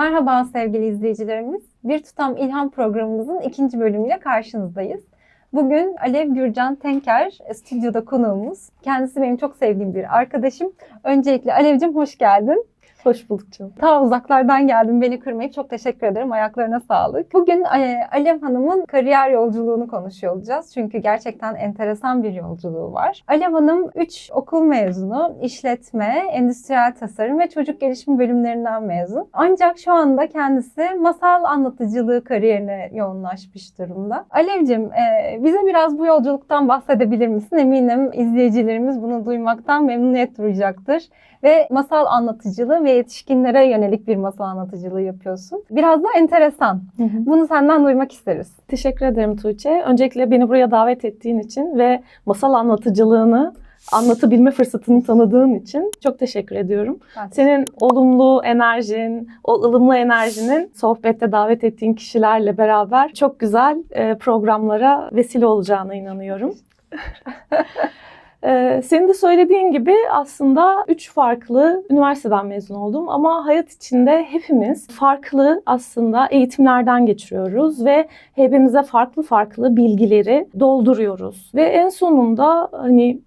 Merhaba sevgili izleyicilerimiz. Bir Tutam İlham programımızın ikinci bölümüyle karşınızdayız. Bugün Alev Gürcan Tenker e, stüdyoda konuğumuz. Kendisi benim çok sevdiğim bir arkadaşım. Öncelikle Alevcim hoş geldin. Hoş bulduk canım. Ta uzaklardan geldim beni kırmayıp çok teşekkür ederim. Ayaklarına sağlık. Bugün e, Alev Hanım'ın kariyer yolculuğunu konuşuyor olacağız. Çünkü gerçekten enteresan bir yolculuğu var. Alev Hanım 3 okul mezunu, işletme, endüstriyel tasarım ve çocuk gelişim bölümlerinden mezun. Ancak şu anda kendisi masal anlatıcılığı kariyerine yoğunlaşmış durumda. Alevcim e, bize biraz bu yolculuktan bahsedebilir misin? Eminim izleyicilerimiz bunu duymaktan memnuniyet duyacaktır ve masal anlatıcılığı ve yetişkinlere yönelik bir masal anlatıcılığı yapıyorsun. Biraz da enteresan. Bunu senden duymak isteriz. Teşekkür ederim Tuğçe. Öncelikle beni buraya davet ettiğin için ve masal anlatıcılığını anlatabilme fırsatını tanıdığın için çok teşekkür ediyorum. Ben Senin olumlu enerjin, o ılımlı enerjinin sohbette davet ettiğin kişilerle beraber çok güzel e, programlara vesile olacağına inanıyorum. Ee, Senin de söylediğin gibi aslında üç farklı üniversiteden mezun oldum ama hayat içinde hepimiz farklı aslında eğitimlerden geçiriyoruz ve hepimize farklı farklı bilgileri dolduruyoruz ve en sonunda hani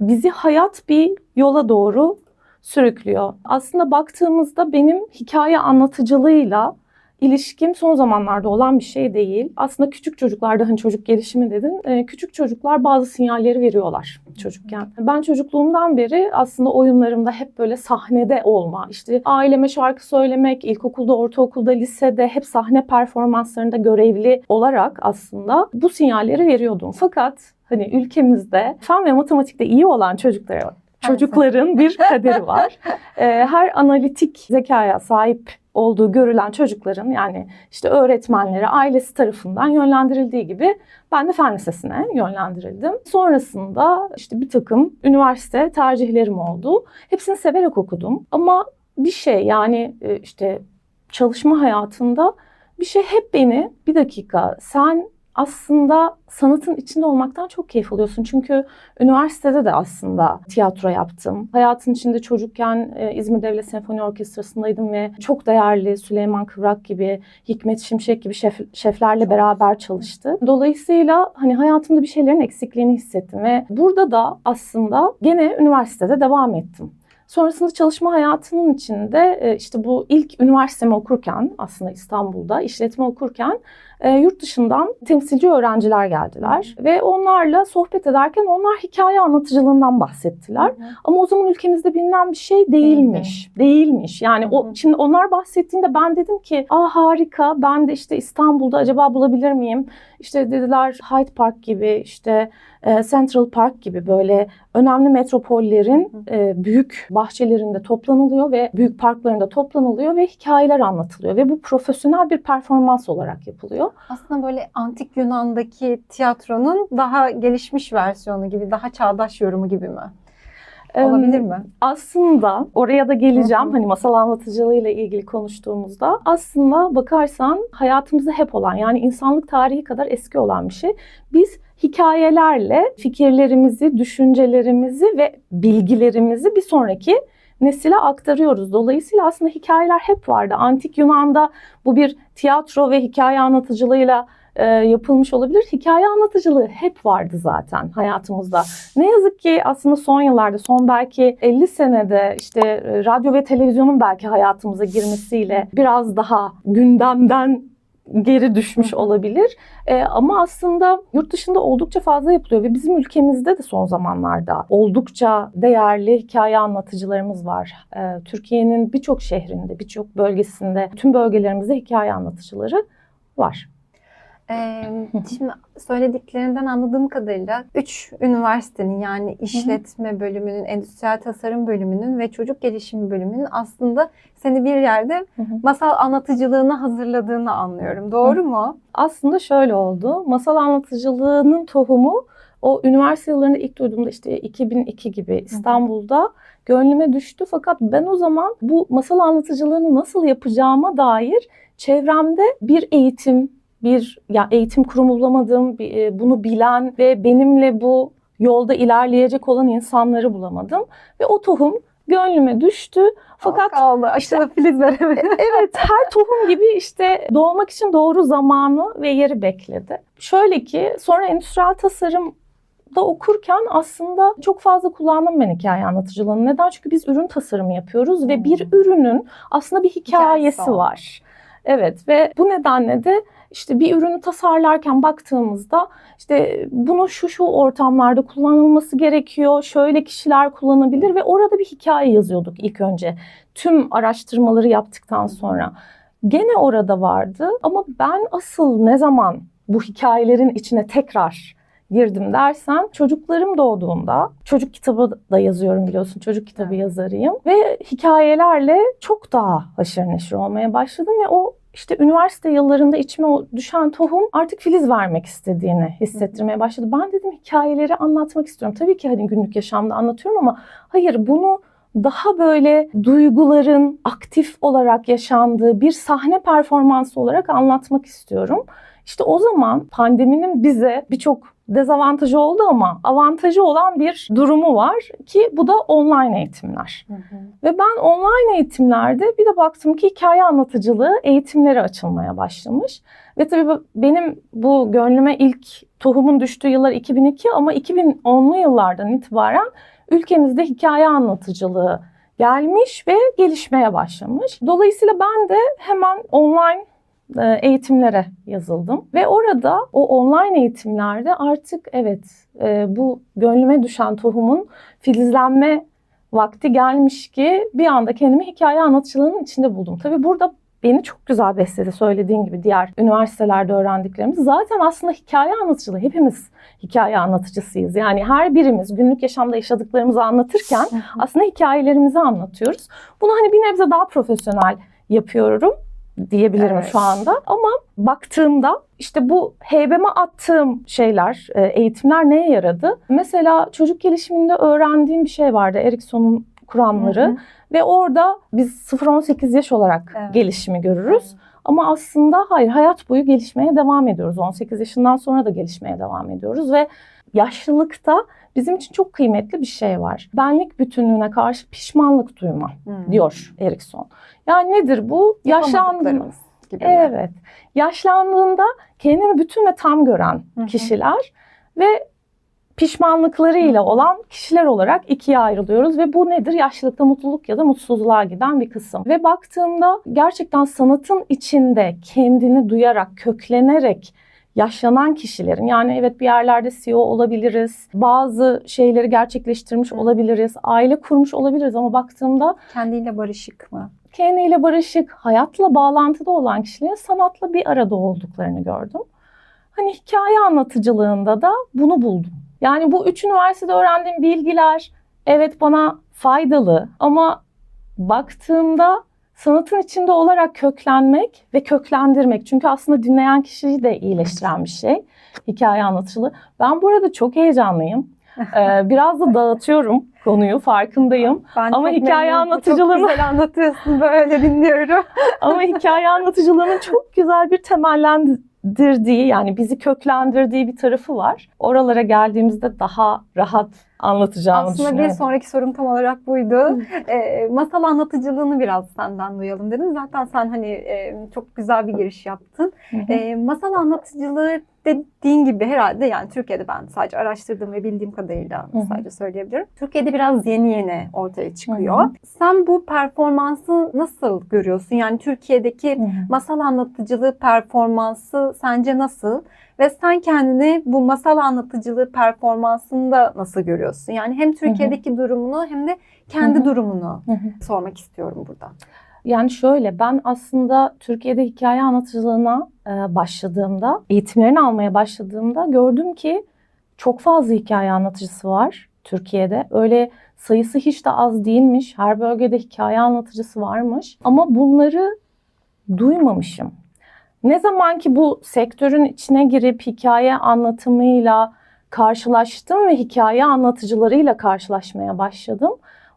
bizi hayat bir yola doğru sürüklüyor. Aslında baktığımızda benim hikaye anlatıcılığıyla ilişkim son zamanlarda olan bir şey değil. Aslında küçük çocuklarda hani çocuk gelişimi dedin. e, Küçük çocuklar bazı sinyalleri veriyorlar çocukken. Ben çocukluğumdan beri aslında oyunlarımda hep böyle sahnede olma, işte aileme şarkı söylemek, ilkokulda, ortaokulda, lisede hep sahne performanslarında görevli olarak aslında bu sinyalleri veriyordum. Fakat hani ülkemizde fen ve matematikte iyi olan çocuklara çocukların bir kaderi var. Ee, Her analitik zekaya sahip olduğu görülen çocukların yani işte öğretmenleri, ailesi tarafından yönlendirildiği gibi ben de fen lisesine yönlendirildim. Sonrasında işte bir takım üniversite tercihlerim oldu. Hepsini severek okudum ama bir şey yani e, işte çalışma hayatında bir şey hep beni bir dakika sen aslında sanatın içinde olmaktan çok keyif alıyorsun. Çünkü üniversitede de aslında tiyatro yaptım. Hayatın içinde çocukken e, İzmir Devlet Senfoni Orkestrası'ndaydım ve çok değerli Süleyman Kıvrak gibi, Hikmet Şimşek gibi şef, şeflerle beraber çalıştı. Dolayısıyla hani hayatımda bir şeylerin eksikliğini hissettim ve burada da aslında gene üniversitede devam ettim. Sonrasında çalışma hayatının içinde e, işte bu ilk üniversitemi okurken aslında İstanbul'da işletme okurken e, yurt dışından temsilci öğrenciler geldiler ve onlarla sohbet ederken onlar hikaye anlatıcılığından bahsettiler. Ama o zaman ülkemizde bilinen bir şey değilmiş. Değilmiş. Yani Hı o hı. şimdi onlar bahsettiğinde ben dedim ki, "Aa harika. Ben de işte İstanbul'da acaba bulabilir miyim?" İşte dediler Hyde Park gibi, işte e, Central Park gibi böyle önemli metropollerin e, büyük bahçelerinde toplanılıyor ve büyük parklarında toplanılıyor ve hikayeler anlatılıyor ve bu profesyonel bir performans olarak yapılıyor. Aslında böyle antik Yunan'daki tiyatronun daha gelişmiş versiyonu gibi, daha çağdaş yorumu gibi mi? Olabilir mi? Aslında oraya da geleceğim. Hı hı. Hani masal anlatıcılığıyla ilgili konuştuğumuzda aslında bakarsan hayatımızda hep olan yani insanlık tarihi kadar eski olan bir şey. Biz hikayelerle fikirlerimizi, düşüncelerimizi ve bilgilerimizi bir sonraki nesile aktarıyoruz. Dolayısıyla aslında hikayeler hep vardı. Antik Yunan'da bu bir tiyatro ve hikaye anlatıcılığıyla e, yapılmış olabilir. Hikaye anlatıcılığı hep vardı zaten hayatımızda. Ne yazık ki aslında son yıllarda, son belki 50 senede işte e, radyo ve televizyonun belki hayatımıza girmesiyle biraz daha gündemden geri düşmüş olabilir. E, ama aslında yurt dışında oldukça fazla yapılıyor ve bizim ülkemizde de son zamanlarda oldukça değerli hikaye anlatıcılarımız var. E, Türkiye'nin birçok şehrinde, birçok bölgesinde, tüm bölgelerimizde hikaye anlatıcıları var. Ee, şimdi söylediklerinden anladığım kadarıyla 3 üniversitenin yani işletme bölümünün, endüstriyel tasarım bölümünün ve çocuk gelişimi bölümünün aslında seni bir yerde masal anlatıcılığına hazırladığını anlıyorum. Doğru mu? Aslında şöyle oldu. Masal anlatıcılığının tohumu o üniversite yıllarında ilk duyduğumda işte 2002 gibi İstanbul'da gönlüme düştü. Fakat ben o zaman bu masal anlatıcılığını nasıl yapacağıma dair çevremde bir eğitim, bir ya eğitim kurumu bulamadım, e, bunu bilen ve benimle bu yolda ilerleyecek olan insanları bulamadım ve o tohum gönlüme düştü. Fakat kaldı. Aşılı filiz veremedi. evet her tohum gibi işte doğmak için doğru zamanı ve yeri bekledi. Şöyle ki sonra endüstriyel tasarım da okurken aslında çok fazla kullandım ben hikaye anlatıcılığını. Neden? Çünkü biz ürün tasarımı yapıyoruz ve Hmm. bir ürünün aslında bir hikayesi Hikayesi var. Evet ve bu nedenle de işte bir ürünü tasarlarken baktığımızda işte bunu şu şu ortamlarda kullanılması gerekiyor. Şöyle kişiler kullanabilir ve orada bir hikaye yazıyorduk ilk önce. Tüm araştırmaları yaptıktan sonra. Gene orada vardı ama ben asıl ne zaman bu hikayelerin içine tekrar girdim dersen çocuklarım doğduğunda çocuk kitabı da yazıyorum biliyorsun çocuk kitabı Evet. yazarıyım ve hikayelerle çok daha haşır neşir olmaya başladım ve o işte üniversite yıllarında içime düşen tohum artık filiz vermek istediğini hissettirmeye başladı. Ben dedim hikayeleri anlatmak istiyorum. Tabii ki hani günlük yaşamda anlatıyorum ama hayır bunu daha böyle duyguların aktif olarak yaşandığı bir sahne performansı olarak anlatmak istiyorum. İşte o zaman pandeminin bize birçok dezavantajı oldu ama avantajı olan bir durumu var ki bu da online eğitimler. Ve ben online eğitimlerde bir de baktım ki hikaye anlatıcılığı eğitimleri açılmaya başlamış. Ve tabii benim bu gönlüme ilk tohumun düştüğü yıllar 2002 ama 2010'lu yıllardan itibaren ülkemizde hikaye anlatıcılığı gelmiş ve gelişmeye başlamış. Dolayısıyla ben de hemen online eğitimlere yazıldım ve orada o online eğitimlerde artık evet e, bu gönlüme düşen tohumun filizlenme vakti gelmiş ki bir anda kendimi hikaye anlatıcılığının içinde buldum. Tabii burada beni çok güzel besledi söylediğin gibi diğer üniversitelerde öğrendiklerimiz. Zaten aslında hikaye anlatıcılığı hepimiz hikaye anlatıcısıyız. Yani her birimiz günlük yaşamda yaşadıklarımızı anlatırken aslında hikayelerimizi anlatıyoruz. Bunu hani bir nebze daha profesyonel yapıyorum diyebilirim Evet. şu anda. Ama baktığımda işte bu heybeme attığım şeyler, e, eğitimler neye yaradı? Mesela çocuk gelişiminde öğrendiğim bir şey vardı. Erikson'un kuramları. Hı hı. Ve orada biz 0-18 yaş olarak Evet. gelişimi görürüz. Ama aslında hayır hayat boyu gelişmeye devam ediyoruz. 18 yaşından sonra da gelişmeye devam ediyoruz ve yaşlılıkta bizim için çok kıymetli bir şey var. Benlik bütünlüğüne karşı pişmanlık duyma Hı. diyor Erikson. Yani nedir bu? Yapamadıklarımız gibi mi? Evet. Yaşlandığında kendini bütün ve tam gören Hı hı. kişiler ve pişmanlıklarıyla olan kişiler olarak ikiye ayrılıyoruz ve bu nedir? Yaşlılıkta mutluluk ya da mutsuzluğa giden bir kısım. Ve baktığımda gerçekten sanatın içinde kendini duyarak, köklenerek yaşlanan kişilerin yani evet bir yerlerde CEO olabiliriz, bazı şeyleri gerçekleştirmiş olabiliriz, aile kurmuş olabiliriz ama baktığımda Kendiyle barışık mı? kendiyle barışık, hayatla bağlantıda olan kişilerin sanatla bir arada olduklarını gördüm. Hani hikaye anlatıcılığında da bunu buldum. Yani bu üç üniversitede öğrendiğim bilgiler evet bana faydalı ama baktığımda sanatın içinde olarak köklenmek ve köklendirmek. Çünkü aslında dinleyen kişiyi de iyileştiren bir şey hikaye anlatıcılığı. Ben bu arada çok heyecanlıyım. Ee, biraz da dağıtıyorum konuyu farkındayım. Ben Ama hikaye memnunum. anlatıcılığını- Çok güzel anlatıyorsun böyle dinliyorum. Ama hikaye anlatıcılığının çok güzel bir temellendirdiği yani bizi köklendirdiği bir tarafı var. Oralara geldiğimizde daha rahat anlatacağımı Aslında bir sonraki sorum tam olarak buydu. Ee, masal anlatıcılığını biraz senden duyalım dedim. Zaten sen hani e, çok güzel bir giriş yaptın. Hı hı. Ee, masal anlatıcılığı dediğin gibi herhalde yani Türkiye'de ben sadece araştırdığım ve bildiğim kadarıyla Hı hı. sadece söyleyebilirim. Türkiye'de biraz yeni yeni ortaya çıkıyor. Hı hı. Sen bu performansı nasıl görüyorsun? Yani Türkiye'deki Hı hı. masal anlatıcılığı performansı sence nasıl? Ve sen kendini bu masal anlatıcılığı performansında nasıl görüyorsun? Yani hem Türkiye'deki durumunu hem de kendi Hı hı. durumunu Hı hı. sormak istiyorum burada. Yani şöyle ben aslında Türkiye'de hikaye anlatıcılığına e, başladığımda, eğitimlerini almaya başladığımda gördüm ki çok fazla hikaye anlatıcısı var Türkiye'de. Öyle sayısı hiç de az değilmiş. Her bölgede hikaye anlatıcısı varmış. Ama bunları duymamışım. Ne zaman ki bu sektörün içine girip hikaye anlatımıyla karşılaştım ve hikaye anlatıcılarıyla karşılaşmaya başladım.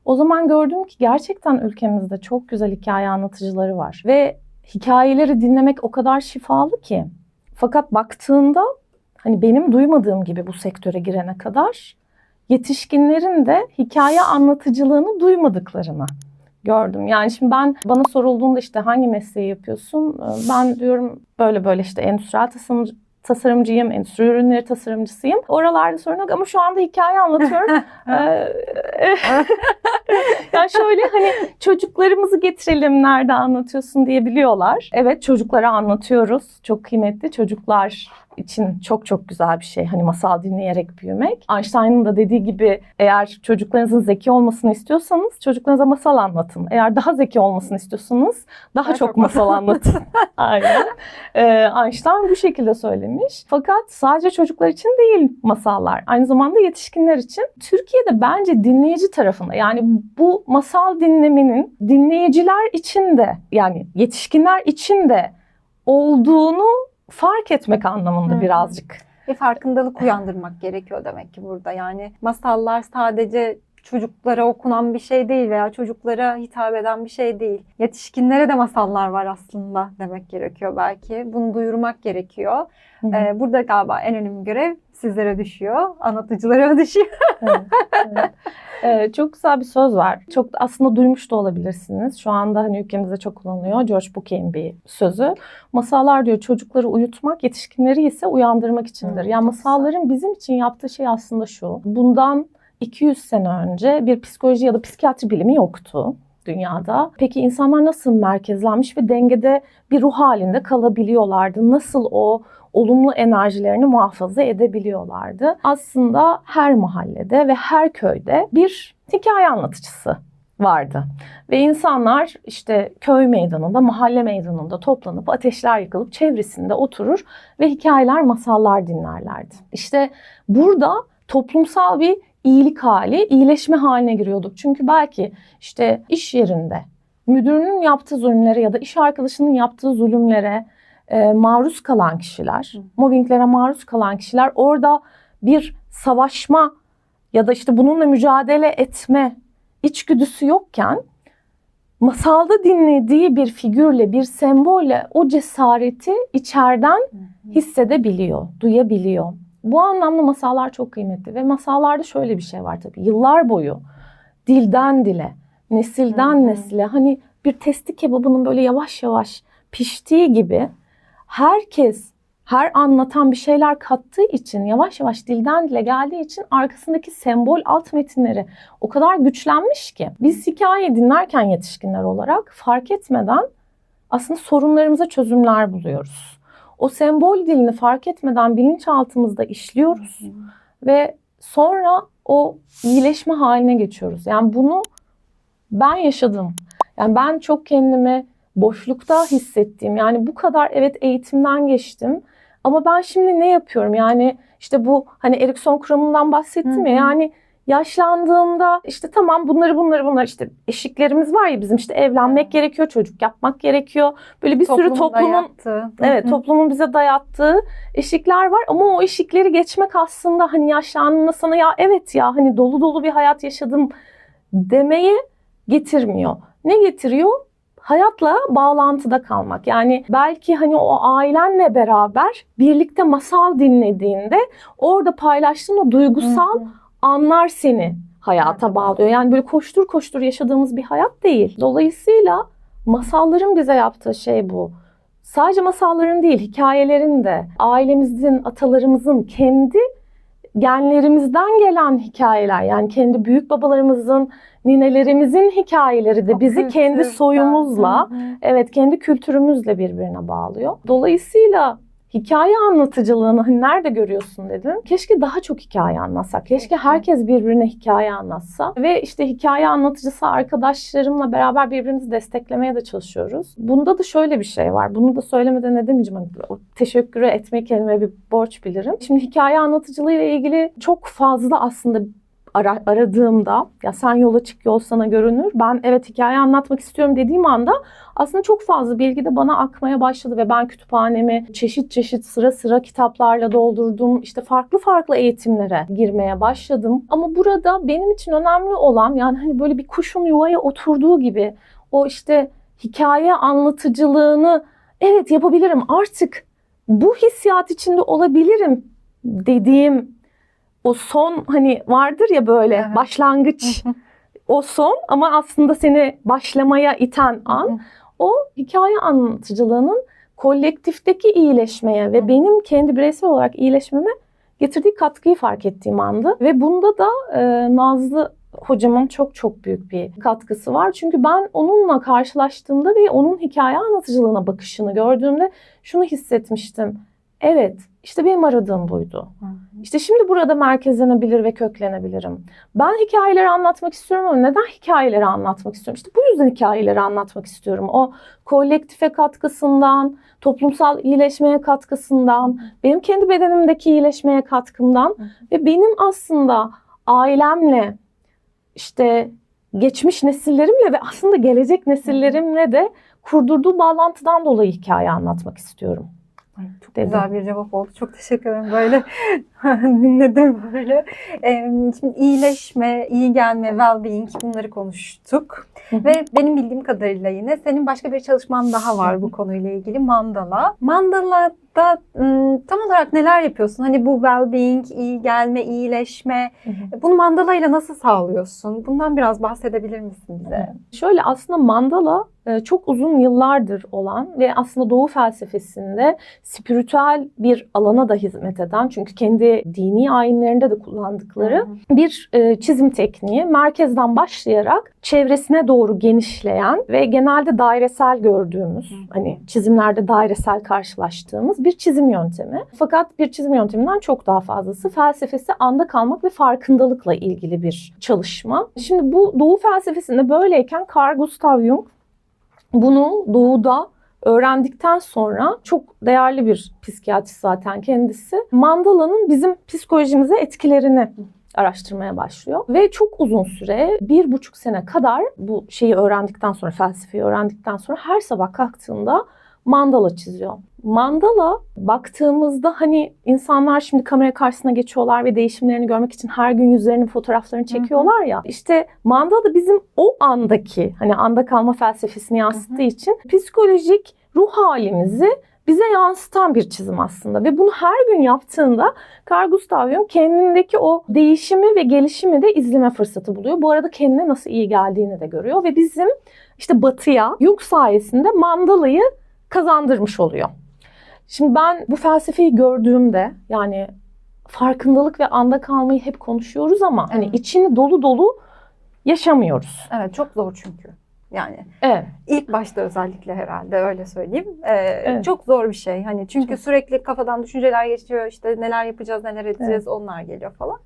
O zaman gördüm ki gerçekten ülkemizde çok güzel hikaye anlatıcıları var. Ve hikayeleri dinlemek o kadar şifalı ki. Fakat baktığında hani benim duymadığım gibi bu sektöre girene kadar yetişkinlerin de hikaye anlatıcılığını duymadıklarını gördüm. Yani şimdi ben bana sorulduğunda işte hangi mesleği yapıyorsun? Ee, Ben diyorum böyle böyle işte endüstriyel tasarımcı, tasarımcıyım, endüstri ürünleri tasarımcısıyım. Oralarda sorun yok ama şu anda hikaye anlatıyorum. Ee, yani şöyle hani çocuklarımızı getirelim nerede anlatıyorsun diyebiliyorlar. Evet çocuklara anlatıyoruz. Çok kıymetli çocuklar için çok çok güzel bir şey. Hani masal dinleyerek büyümek. Einstein'ın da dediği gibi eğer çocuklarınızın zeki olmasını istiyorsanız çocuklarınıza masal anlatın. Eğer daha zeki olmasını istiyorsanız daha, Daha çok, çok masal anlatın. Aynen. Ee, Einstein bu şekilde söylemiş. Fakat sadece çocuklar için değil masallar. Aynı zamanda yetişkinler için. Türkiye'de bence dinleyici tarafında yani bu masal dinlemenin dinleyiciler için de yani yetişkinler için de olduğunu fark etmek anlamında Hı. birazcık. Bir farkındalık uyandırmak gerekiyor demek ki burada. Yani masallar sadece çocuklara okunan bir şey değil veya çocuklara hitap eden bir şey değil. Yetişkinlere de masallar var aslında demek gerekiyor belki. Bunu duyurmak gerekiyor. Hı hı. Ee, burada galiba en önemli görev sizlere düşüyor, anlatıcılara düşüyor. Evet, evet. Ee, çok güzel bir söz var. Çok aslında duymuş da olabilirsiniz. Şu anda hani ülkemizde çok kullanılıyor. George Bucay'in bir sözü. Masallar diyor çocukları uyutmak, yetişkinleri ise uyandırmak içindir. Hmm, yani güzel. masalların bizim için yaptığı şey aslında şu. Bundan 200 sene önce bir psikoloji ya da psikiyatri bilimi yoktu dünyada. Peki insanlar nasıl merkezlenmiş ve dengede bir ruh halinde kalabiliyorlardı? Nasıl o olumlu enerjilerini muhafaza edebiliyorlardı? Aslında her mahallede ve her köyde bir hikaye anlatıcısı vardı. Ve insanlar işte köy meydanında, mahalle meydanında toplanıp ateşler yakılıp çevresinde oturur ve hikayeler, masallar dinlerlerdi. İşte burada toplumsal bir iyilik hali, iyileşme haline giriyorduk. Çünkü belki işte iş yerinde müdürünün yaptığı zulümlere ya da iş arkadaşının yaptığı zulümlere e, maruz kalan kişiler, mobbinglere maruz kalan kişiler orada bir savaşma ya da işte bununla mücadele etme içgüdüsü yokken masalda dinlediği bir figürle, bir sembolle o cesareti içeriden hissedebiliyor, duyabiliyor. Bu anlamda masallar çok kıymetli ve masallarda şöyle bir şey var tabii. Yıllar boyu dilden dile, nesilden nesile hani bir testi kebabının böyle yavaş yavaş piştiği gibi herkes her anlatan bir şeyler kattığı için yavaş yavaş dilden dile geldiği için arkasındaki sembol alt metinleri o kadar güçlenmiş ki biz hikaye dinlerken yetişkinler olarak fark etmeden aslında sorunlarımıza çözümler buluyoruz. O sembol dilini fark etmeden bilinçaltımızda işliyoruz ve sonra o iyileşme haline geçiyoruz. Yani bunu ben yaşadım. Yani ben çok kendimi boşlukta hissettiğim yani bu kadar evet eğitimden geçtim ama ben şimdi ne yapıyorum? Yani işte bu hani Erikson kuramından bahsettim Hı hı. ya yani yaşlandığımda işte tamam bunları bunları bunlar işte eşiklerimiz var ya bizim işte evlenmek Evet. gerekiyor, çocuk yapmak gerekiyor. Böyle bir sürü toplumun dayattığı. Evet toplumun bize dayattığı eşikler var ama o eşikleri geçmek aslında hani yaşlandığında sana ya evet ya hani dolu dolu bir hayat yaşadım demeye getirmiyor. Ne getiriyor? Hayatla bağlantıda kalmak. Yani belki hani o ailenle beraber birlikte masal dinlediğinde orada paylaştığın o duygusal Hı hı. anlar seni Hayata bağlıyor. Yani böyle koştur koştur yaşadığımız bir hayat değil. Dolayısıyla masalların bize yaptığı şey bu. Sadece masalların değil, hikayelerin de ailemizin, atalarımızın kendi genlerimizden gelen hikayeler. Yani kendi büyük babalarımızın, ninelerimizin hikayeleri de bizi kendi soyumuzla, evet kendi kültürümüzle birbirine bağlıyor. Dolayısıyla hikaye anlatıcılığını hani nerede görüyorsun dedin. Keşke daha çok hikaye anlatsak. Keşke herkes birbirine hikaye anlatsa. Ve işte hikaye anlatıcısı arkadaşlarımla beraber birbirimizi desteklemeye de çalışıyoruz. Bunda da şöyle bir şey var. Bunu da söylemeden edemeyeceğim. Hani teşekkür etme kelime bir borç bilirim. Şimdi hikaye anlatıcılığı ile ilgili çok fazla aslında ara- aradığımda ya sen yola çık yol sana görünür. Ben evet hikaye anlatmak istiyorum dediğim anda aslında çok fazla bilgi de bana akmaya başladı ve ben kütüphanemi çeşit çeşit sıra sıra kitaplarla doldurdum. İşte farklı farklı eğitimlere girmeye başladım. Ama burada benim için önemli olan yani hani böyle bir kuşun yuvaya oturduğu gibi o işte hikaye anlatıcılığını evet yapabilirim artık bu hissiyat içinde olabilirim dediğim o son hani vardır ya böyle Evet. başlangıç o son ama aslında seni başlamaya iten an o hikaye anlatıcılığının kolektifteki iyileşmeye ve benim kendi bireysel olarak iyileşmeme getirdiği katkıyı fark ettiğim andı. Ve bunda da e, Nazlı hocamın çok çok büyük bir katkısı var. Çünkü ben onunla karşılaştığımda ve onun hikaye anlatıcılığına bakışını gördüğümde şunu hissetmiştim. Evet, işte benim aradığım buydu. İşte şimdi burada merkezlenebilir ve köklenebilirim. Ben hikayeleri anlatmak istiyorum ama neden hikayeleri anlatmak istiyorum? İşte bu yüzden hikayeleri anlatmak istiyorum. O kolektife katkısından, toplumsal iyileşmeye katkısından, benim kendi bedenimdeki iyileşmeye katkımdan ve benim aslında ailemle, işte geçmiş nesillerimle ve aslında gelecek nesillerimle de kurdurduğu bağlantıdan dolayı hikaye anlatmak istiyorum. Çok Dedim. güzel bir cevap oldu. Çok teşekkür ederim. Böyle dinledim böyle. Ee, şimdi iyileşme, iyi gelme, well-being bunları konuştuk. Ve benim bildiğim kadarıyla yine senin başka bir çalışman daha var bu konuyla ilgili. Mandala. Mandala'da tam olarak neler yapıyorsun? Hani bu well-being, iyi gelme, iyileşme. Bunu mandalayla nasıl sağlıyorsun? Bundan biraz bahsedebilir misin bize? Şöyle aslında mandala çok uzun yıllardır olan ve aslında Doğu felsefesinde spiritüel bir alana da hizmet eden çünkü kendi dini ayinlerinde de kullandıkları bir e, çizim tekniği merkezden başlayarak çevresine doğru genişleyen ve genelde dairesel gördüğümüz hani çizimlerde dairesel karşılaştığımız bir çizim yöntemi. Fakat bir çizim yönteminden çok daha fazlası felsefesi anda kalmak ve farkındalıkla ilgili bir çalışma. Şimdi bu Doğu felsefesinde böyleyken Carl Gustav Jung bunu doğuda öğrendikten sonra çok değerli bir psikiyatrist zaten kendisi. Mandala'nın bizim psikolojimize etkilerini araştırmaya başlıyor. Ve çok uzun süre, bir buçuk sene kadar bu şeyi öğrendikten sonra, felsefeyi öğrendikten sonra her sabah kalktığında mandala çiziyor. Mandala baktığımızda hani insanlar şimdi kamera karşısına geçiyorlar ve değişimlerini görmek için her gün yüzlerinin fotoğraflarını çekiyorlar ya. İşte mandala bizim o andaki hani anda kalma felsefesini yansıttığı için psikolojik ruh halimizi bize yansıtan bir çizim aslında ve bunu her gün yaptığında Carl Gustav Jung kendindeki o değişimi ve gelişimi de izleme fırsatı buluyor. Bu arada kendine nasıl iyi geldiğini de görüyor ve bizim işte batıya Jung sayesinde mandalayı kazandırmış oluyor. Şimdi ben bu felsefeyi gördüğümde yani farkındalık ve anda kalmayı hep konuşuyoruz ama hani Evet. içini dolu dolu yaşamıyoruz. Evet çok zor çünkü. Yani Evet. ilk başta özellikle herhalde öyle söyleyeyim. Ee, Evet. Çok zor bir şey. Hani çünkü Çok. sürekli kafadan düşünceler geçiyor. İşte neler yapacağız, neler edeceğiz onlar geliyor falan.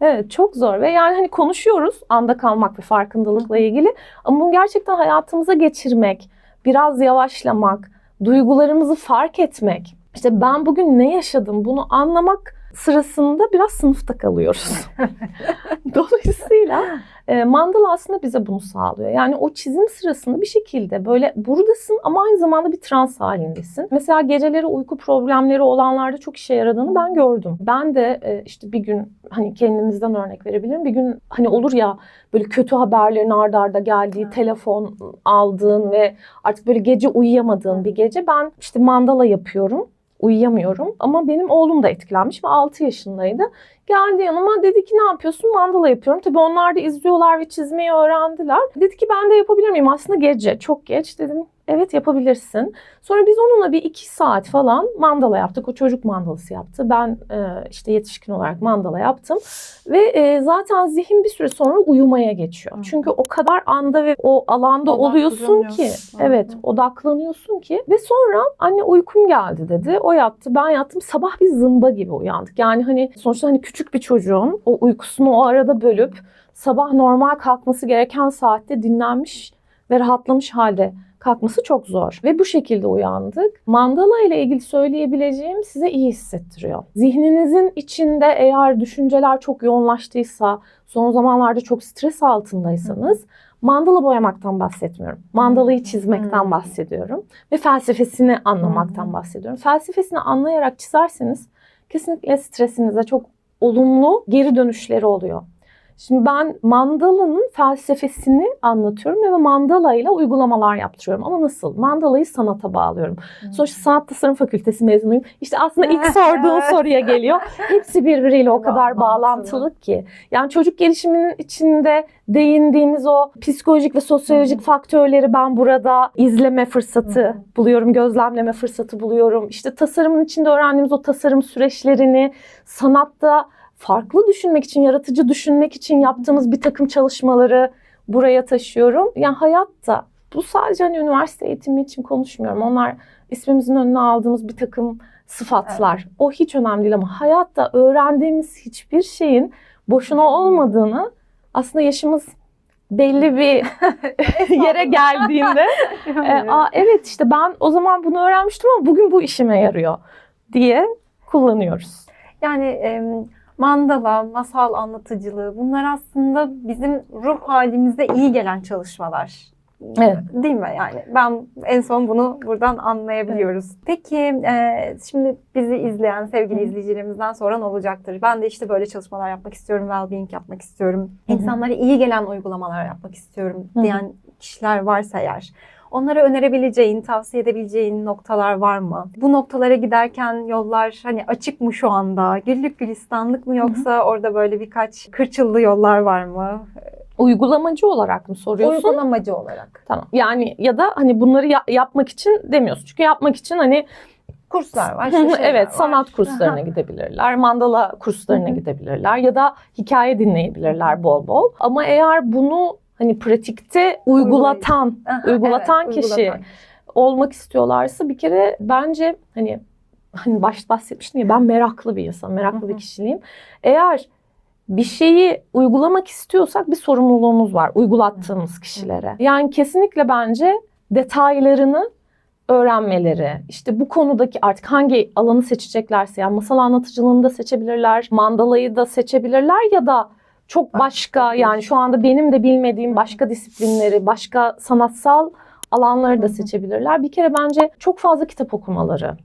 Evet çok zor ve yani hani konuşuyoruz anda kalmak ve farkındalıkla ilgili ama bunu gerçekten hayatımıza geçirmek, biraz yavaşlamak, duygularımızı fark etmek. İşte ben bugün ne yaşadım bunu anlamak sırasında biraz sınıfta kalıyoruz. Dolayısıyla e, mandala aslında bize bunu sağlıyor. Yani o çizim sırasında bir şekilde böyle buradasın ama aynı zamanda bir trans halindesin. Mesela geceleri uyku problemleri olanlarda çok işe yaradığını ben gördüm. Ben de e, işte bir gün hani kendimizden örnek verebilirim. Bir gün hani olur ya böyle kötü haberlerin ardarda arda geldiği, Evet. telefon aldığın ve artık böyle gece uyuyamadığın bir gece ben işte mandala yapıyorum. Uyuyamıyorum ama benim oğlum da etkilenmiş ve 6 yaşındaydı. Geldi yanıma dedi ki ne yapıyorsun? Mandala yapıyorum. Tabii onlar da izliyorlar ve çizmeyi öğrendiler. Dedi ki ben de yapabilir miyim? Aslında gece çok geç dedim. Evet yapabilirsin. Sonra biz onunla bir iki saat falan mandala yaptık. O çocuk mandalası yaptı. Ben e, işte yetişkin olarak mandala yaptım. Ve e, zaten zihin bir süre sonra uyumaya geçiyor. Hı. Çünkü o kadar anda ve o alanda oluyorsun ki. Odaklanıyorsun. Evet Hı. odaklanıyorsun ki. Ve sonra anne uykum geldi dedi. O yattı ben yattım. Sabah bir zımba gibi uyandık. Yani hani sonuçta hani küçük bir çocuğun o uykusunu o arada bölüp sabah normal kalkması gereken saatte dinlenmiş ve rahatlamış halde kalkması çok zor. Ve bu şekilde uyandık. Mandala ile ilgili söyleyebileceğim size iyi hissettiriyor. Zihninizin içinde eğer düşünceler çok yoğunlaştıysa, son zamanlarda çok stres altındaysanız mandala boyamaktan bahsetmiyorum. Mandalayı çizmekten Hmm. bahsediyorum. Ve felsefesini anlamaktan Hmm. bahsediyorum. Felsefesini anlayarak çizerseniz kesinlikle stresinize çok olumlu geri dönüşleri oluyor. Şimdi ben mandalanın felsefesini anlatıyorum ve mandala ile uygulamalar yaptırıyorum. Ama nasıl? Mandalayı sanata bağlıyorum. Sonuçta sanat tasarım fakültesi mezunuyum. İşte aslında ilk sorduğun soruya geliyor. Hepsi birbiriyle o kadar Bağlantılı. ki. Yani çocuk gelişiminin içinde değindiğimiz o psikolojik ve sosyolojik faktörleri ben burada izleme fırsatı hı. buluyorum, gözlemleme fırsatı buluyorum. İşte tasarımın içinde öğrendiğimiz o tasarım süreçlerini sanatta farklı düşünmek için, yaratıcı düşünmek için yaptığımız bir takım çalışmaları buraya taşıyorum. Yani hayatta bu sadece hani üniversite eğitimi için konuşmuyorum. Onlar ismimizin önüne aldığımız bir takım sıfatlar. O hiç önemli değil ama hayatta öğrendiğimiz hiçbir şeyin boşuna olmadığını aslında yaşımız belli bir yere geldiğinde e, Aa, evet işte ben o zaman bunu öğrenmiştim ama bugün bu işime yarıyor diye kullanıyoruz. Yani em, mandala, masal anlatıcılığı bunlar aslında bizim ruh halimize iyi gelen çalışmalar. Evet. Değil mi? Yani ben en son bunu buradan anlayabiliyoruz. Peki e, şimdi bizi izleyen sevgili Hı. izleyicilerimizden soran olacaktır. Ben de işte böyle çalışmalar yapmak istiyorum, well-being yapmak istiyorum. Hı. İnsanlara iyi gelen uygulamalar yapmak istiyorum hı. diyen kişiler varsa eğer onlara önerebileceğin, tavsiye edebileceğin noktalar var mı? Bu noktalara giderken yollar hani açık mı şu anda? Güllük gülistanlık mı yoksa orada böyle birkaç kırçıllı yollar var mı? Uygulamacı olarak mı soruyorsun? Uygulamacı olarak. Tamam. Yani ya da hani bunları ya- yapmak için demiyorsun. Çünkü yapmak için hani Kurslar var. işte evet var. sanat kurslarına gidebilirler, mandala kurslarına gidebilirler ya da hikaye dinleyebilirler bol bol. Ama eğer bunu hani pratikte uygulatan, Aha, uygulatan evet, kişi uygulatan. olmak istiyorlarsa bir kere bence hani hani başta bahsetmiştim ya ben meraklı bir insan, meraklı bir kişiliğim. Eğer bir şeyi uygulamak istiyorsak bir sorumluluğumuz var uygulattığımız kişilere. Yani kesinlikle bence detaylarını öğrenmeleri, işte bu konudaki artık hangi alanı seçeceklerse yani masal anlatıcılığını da seçebilirler, mandalayı da seçebilirler ya da çok başka yani şu anda benim de bilmediğim başka disiplinleri, başka sanatsal alanları da seçebilirler. Bir kere bence çok fazla kitap okumaları,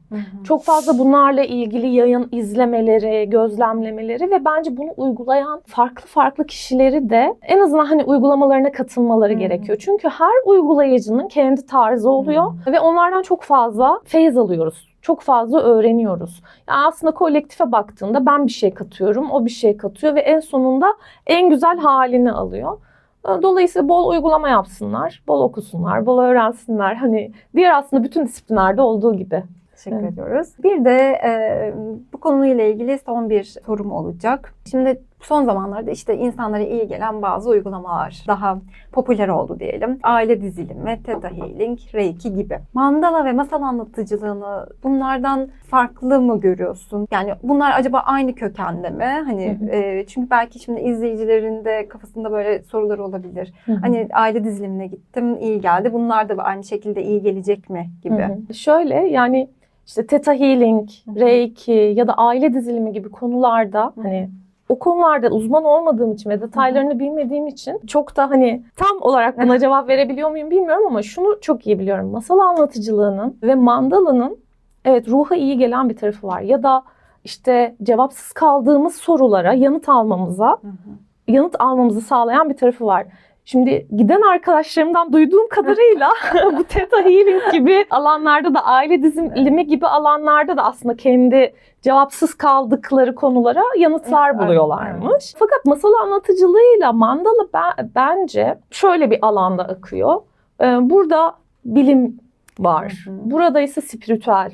çok fazla bunlarla ilgili yayın izlemeleri, gözlemlemeleri ve bence bunu uygulayan farklı farklı kişileri de en azından hani uygulamalarına katılmaları gerekiyor. Çünkü her uygulayıcının kendi tarzı oluyor ve onlardan çok fazla feyiz alıyoruz. Çok fazla öğreniyoruz. Yani aslında kolektife baktığında ben bir şey katıyorum, o bir şey katıyor ve en sonunda en güzel halini alıyor. Dolayısıyla bol uygulama yapsınlar, bol okusunlar, bol öğrensinler. Hani diğer aslında bütün disiplinlerde olduğu gibi. Teşekkür Evet. ediyoruz. Bir de e, bu konuyla ilgili son bir sorum olacak. Şimdi son zamanlarda işte insanlara iyi gelen bazı uygulamalar daha popüler oldu diyelim. Aile dizilimi, Theta Healing, Reiki gibi. Mandala ve masal anlatıcılığını bunlardan farklı mı görüyorsun? Yani bunlar acaba aynı kökende mi? Hani Hı hı. e, çünkü belki şimdi izleyicilerin de kafasında böyle sorular olabilir. Hani aile dizilimine gittim, iyi geldi. Bunlar da aynı şekilde iyi gelecek mi gibi. Hı hı. Şöyle yani işte Theta Healing. Reiki ya da aile dizilimi gibi konularda hani o konularda uzman olmadığım için ve detaylarını bilmediğim için çok da hani tam olarak buna cevap verebiliyor muyum bilmiyorum ama şunu çok iyi biliyorum. Masal anlatıcılığının ve mandalanın evet ruha iyi gelen bir tarafı var. Ya da işte cevapsız kaldığımız sorulara yanıt almamıza Hı hı. yanıt almamızı sağlayan bir tarafı var. Şimdi giden arkadaşlarımdan duyduğum kadarıyla bu Theta Healing gibi alanlarda da aile dizilimi gibi alanlarda da aslında kendi cevapsız kaldıkları konulara yanıtlar buluyorlarmış. Fakat masal anlatıcılığıyla mandala ben- bence şöyle bir alanda akıyor. Ee, Burada bilim var. Burada ise spiritüel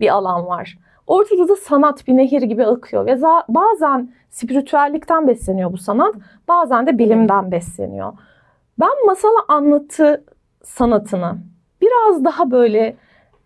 bir alan var. Ortada da sanat bir nehir gibi akıyor ve bazen spiritüellikten besleniyor bu sanat, bazen de bilimden besleniyor. Ben masal anlatı sanatını biraz daha böyle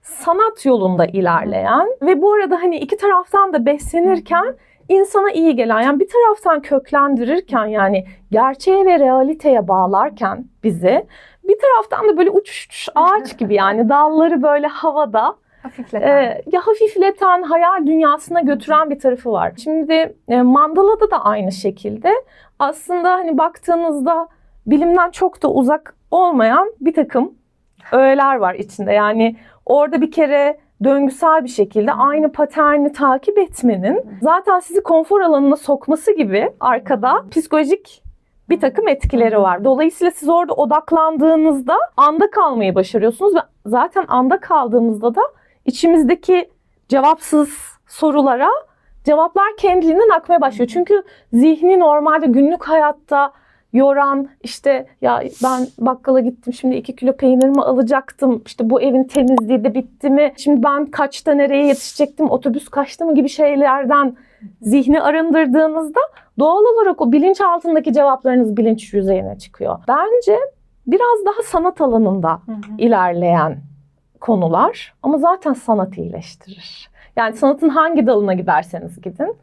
sanat yolunda ilerleyen ve bu arada hani iki taraftan da beslenirken insana iyi gelen yani bir taraftan köklendirirken yani gerçeğe ve realiteye bağlarken bizi bir taraftan da böyle uçuş ağaç gibi yani dalları böyle havada Hafifleten. ee, ya hafifleten, hayal dünyasına götüren bir tarafı var. Şimdi e, mandalada da aynı şekilde aslında hani baktığınızda bilimden çok da uzak olmayan bir takım öğeler var içinde. Yani orada bir kere döngüsel bir şekilde aynı paterni takip etmenin zaten sizi konfor alanına sokması gibi arkada psikolojik bir takım etkileri var. Dolayısıyla siz orada odaklandığınızda anda kalmayı başarıyorsunuz ve zaten anda kaldığımızda da içimizdeki cevapsız sorulara cevaplar kendiliğinden akmaya başlıyor. Çünkü zihni normalde günlük hayatta yoran işte ya ben bakkala gittim şimdi 2 kilo peynirimi alacaktım işte bu evin temizliği de bitti mi şimdi ben kaçta nereye yetişecektim otobüs kaçtı mı gibi şeylerden zihni arındırdığınızda doğal olarak o bilinç altındaki cevaplarınız bilinç yüzeyine çıkıyor. Bence biraz daha sanat alanında Hı hı. ilerleyen konular ama zaten sanat iyileştirir. Yani sanatın hangi dalına giderseniz gidin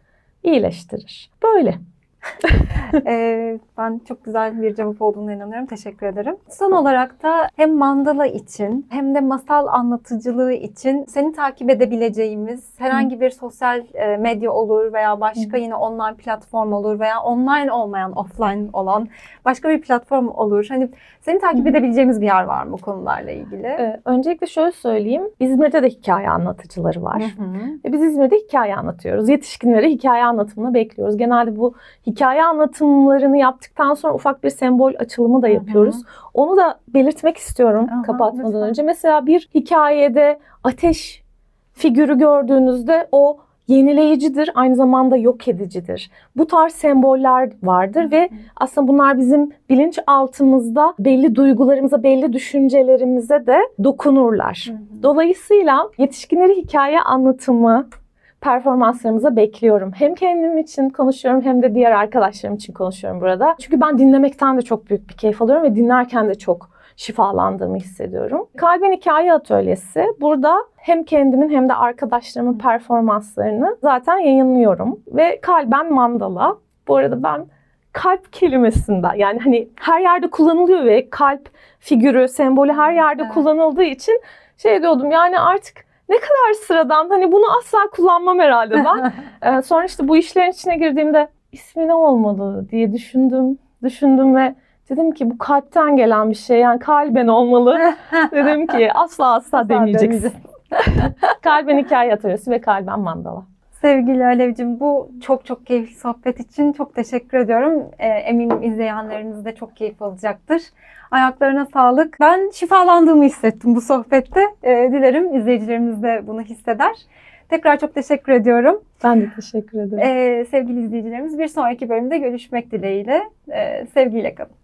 iyileştirir. Böyle. Ee, ben çok güzel bir cevap olduğuna inanıyorum. Teşekkür ederim. Son olarak da hem mandala için hem de masal anlatıcılığı için seni takip edebileceğimiz herhangi bir sosyal e, medya olur veya başka yine online platform olur veya online olmayan offline olan başka bir platform olur. Hani seni takip edebileceğimiz bir yer var mı konularla ilgili? Ee, öncelikle şöyle söyleyeyim. İzmir'de de hikaye anlatıcıları var. Hı hı. Ve biz İzmir'de hikaye anlatıyoruz. Yetişkinleri hikaye anlatımına bekliyoruz. Genelde bu hikaye anlatımlarını yaptıktan sonra ufak bir sembol açılımı da yapıyoruz. Onu da belirtmek istiyorum Aha, kapatmadan lütfen. önce. Mesela bir hikayede ateş figürü gördüğünüzde o yenileyicidir, aynı zamanda yok edicidir. Bu tarz semboller vardır ve aslında bunlar bizim bilinç altımızda belli duygularımıza, belli düşüncelerimize de dokunurlar. Hı hı. Dolayısıyla yetişkinleri hikaye anlatımı performanslarımıza bekliyorum. Hem kendim için konuşuyorum hem de diğer arkadaşlarım için konuşuyorum burada. Çünkü ben dinlemekten de çok büyük bir keyif alıyorum ve dinlerken de çok şifalandığımı hissediyorum. Kalbin Hikaye Atölyesi. Burada hem kendimin hem de arkadaşlarımın performanslarını zaten yayınlıyorum. Ve Kalben Mandala. Bu arada ben kalp kelimesinden yani hani her yerde kullanılıyor ve kalp figürü, sembolü her yerde Evet. kullanıldığı için şey diyordum yani artık ne kadar sıradan hani bunu asla kullanmam herhalde ben. Ee, sonra işte bu işlerin içine girdiğimde ismi ne olmalı diye düşündüm, düşündüm ve dedim ki bu kalpten gelen bir şey yani kalben olmalı. dedim ki asla asla demeyeceksin. kalben hikaye atölyesi ve kalben mandala. Sevgili Alevcim bu çok çok keyifli sohbet için çok teşekkür ediyorum. Ee, eminim izleyenleriniz de çok keyif alacaktır. Ayaklarına sağlık. Ben şifalandığımı hissettim bu sohbette. Ee, dilerim izleyicilerimiz de bunu hisseder. Tekrar çok teşekkür ediyorum. Ben de teşekkür ederim. Ee, sevgili izleyicilerimiz bir sonraki bölümde görüşmek dileğiyle. Ee, sevgiyle kalın.